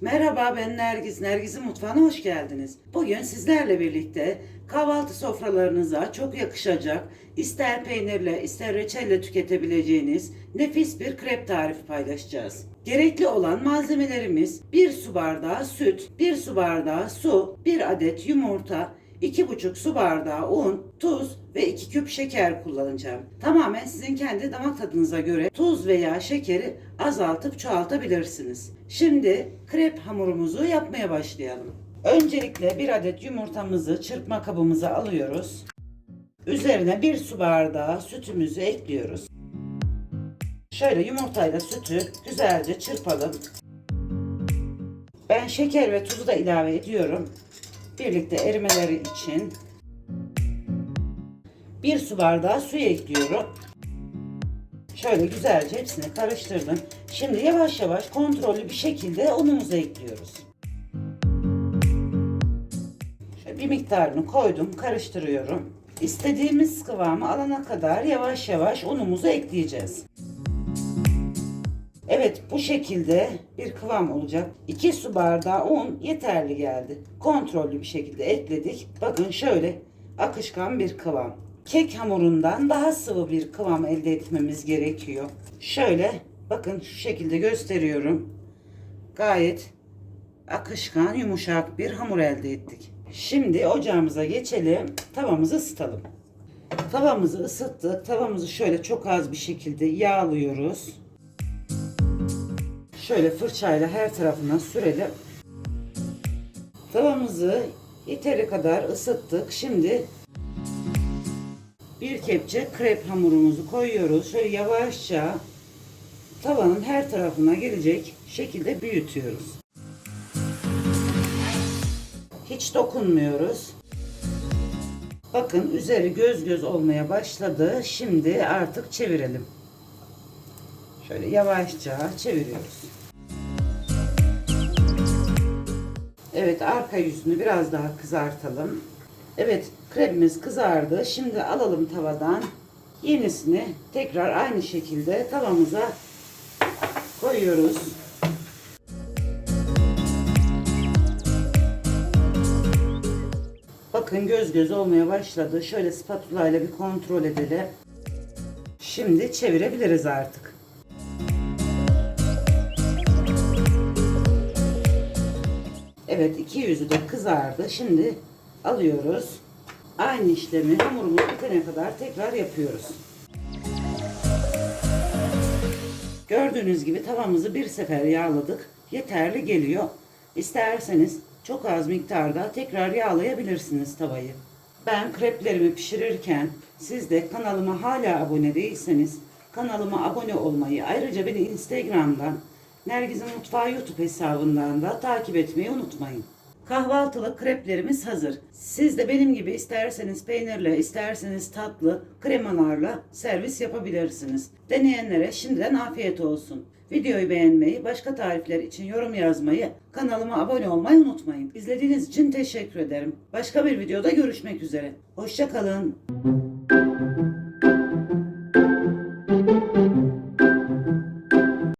Merhaba ben Nergiz. Nergiz'in mutfağına hoş geldiniz. Bugün sizlerle birlikte kahvaltı sofralarınıza çok yakışacak, ister peynirle ister reçelle tüketebileceğiniz nefis bir krep tarifi paylaşacağız. Gerekli olan malzemelerimiz 1 su bardağı süt, 1 su bardağı su, 1 adet yumurta, 2,5 su bardağı un, tuz ve 2 küp şeker kullanacağım. Tamamen sizin kendi damak tadınıza göre tuz veya şekeri azaltıp çoğaltabilirsiniz. Şimdi krep hamurumuzu yapmaya başlayalım. Öncelikle bir adet yumurtamızı çırpma kabımıza alıyoruz. Üzerine bir su bardağı sütümüzü ekliyoruz. Şöyle yumurtayla sütü güzelce çırpalım. Ben şeker ve tuzu da ilave ediyorum. Birlikte erimeleri için bir su bardağı su ekliyorum. Şöyle güzelce hepsini karıştırdım. Şimdi yavaş yavaş kontrollü bir şekilde unumuzu ekliyoruz. Şöyle bir miktarını koydum, karıştırıyorum. İstediğimiz kıvamı alana kadar yavaş yavaş unumuzu ekleyeceğiz. Evet bu şekilde bir kıvam olacak. 2 su bardağı un yeterli geldi. Kontrollü bir şekilde ekledik. Bakın şöyle akışkan bir kıvam. Kek hamurundan daha sıvı bir kıvam elde etmemiz gerekiyor. Şöyle bakın şu şekilde gösteriyorum. Gayet akışkan yumuşak bir hamur elde ettik. Şimdi ocağımıza geçelim. Tavamızı ısıtalım. Tavamızı ısıttık. Tavamızı şöyle çok az bir şekilde yağlıyoruz. Şöyle fırçayla her tarafına sürelim. Tavamızı yeteri kadar ısıttık. Şimdi bir kepçe krep hamurumuzu koyuyoruz. Şöyle yavaşça tavanın her tarafına gelecek şekilde büyütüyoruz. Hiç dokunmuyoruz. Bakın üzeri göz göz olmaya başladı. Şimdi artık çevirelim. Şöyle yavaşça çeviriyoruz. Evet arka yüzünü biraz daha kızartalım. Evet krepimiz kızardı. Şimdi alalım tavadan. Yenisini tekrar aynı şekilde tavamıza koyuyoruz. Bakın göz göz olmaya başladı. Şöyle spatula ile bir kontrol edelim. Şimdi çevirebiliriz artık. Evet iki yüzü de kızardı. Şimdi alıyoruz. Aynı işlemi hamurumuz bitene kadar tekrar yapıyoruz. Gördüğünüz gibi tavamızı bir sefer yağladık. Yeterli geliyor. İsterseniz çok az miktarda tekrar yağlayabilirsiniz tavayı. Ben kreplerimi pişirirken siz de kanalıma hala abone değilseniz kanalıma abone olmayı ayrıca beni Instagram'dan Nergiz'in Mutfağı YouTube hesabından da takip etmeyi unutmayın. Kahvaltılık kreplerimiz hazır. Siz de benim gibi isterseniz peynirle, isterseniz tatlı, kremalarla servis yapabilirsiniz. Deneyenlere şimdiden afiyet olsun. Videoyu beğenmeyi, başka tarifler için yorum yazmayı, kanalıma abone olmayı unutmayın. İzlediğiniz için teşekkür ederim. Başka bir videoda görüşmek üzere. Hoşçakalın.